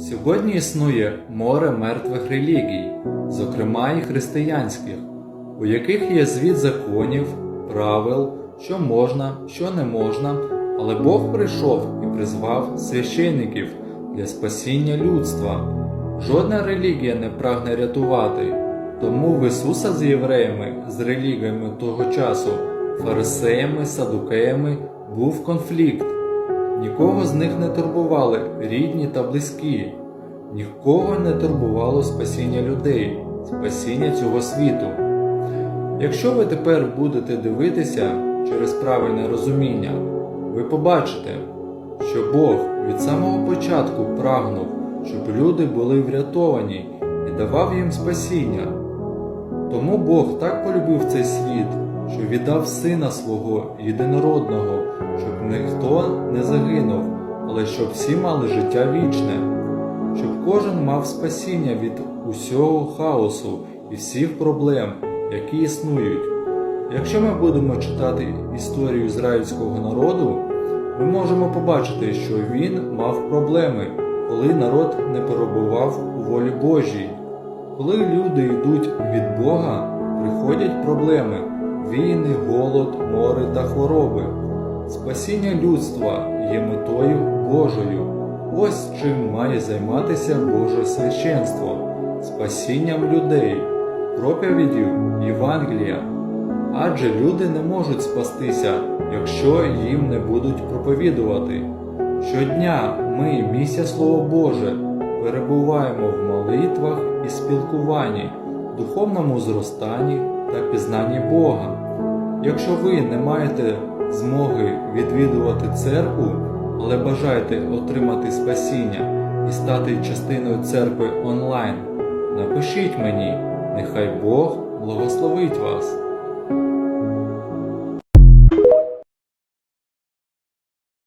Сьогодні існує море мертвих релігій, зокрема і християнських, у яких є звіт законів, правил, що можна, що не можна, але Бог прийшов і призвав священників для спасіння людства. Жодна релігія не прагне рятувати, тому в Ісуса з євреями, з релігіями того часу, фарисеями, садукеями, був конфлікт. Нікого з них не турбували рідні та близькі, нікого не турбувало спасіння людей, спасіння цього світу. Якщо ви тепер будете дивитися через правильне розуміння, ви побачите, що Бог від самого початку прагнув, щоб люди були врятовані і давав їм спасіння. Тому Бог так полюбив цей світ, що віддав Сина свого єдинородного, щоб ніхто не загинув, але щоб всі мали життя вічне, щоб кожен мав спасіння від усього хаосу і всіх проблем, які існують. Якщо ми будемо читати історію ізраїльського народу, ми можемо побачити, що він мав проблеми, коли народ не перебував у волі Божій. Коли люди йдуть від Бога, приходять проблеми, війни, голод, море та хвороби. Спасіння людства є метою Божою. Ось чим має займатися Боже священство спасінням людей, проповіддю Євангелія. Адже люди не можуть спастися, якщо їм не будуть проповідувати. Щодня ми, місія Слово Боже, перебуваємо в молитвах і спілкуванні, духовному зростанні та пізнанні Бога. Якщо ви не маєте змоги відвідувати церкву, але бажаєте отримати спасіння і стати частиною церкви онлайн, напишіть мені, нехай Бог благословить вас.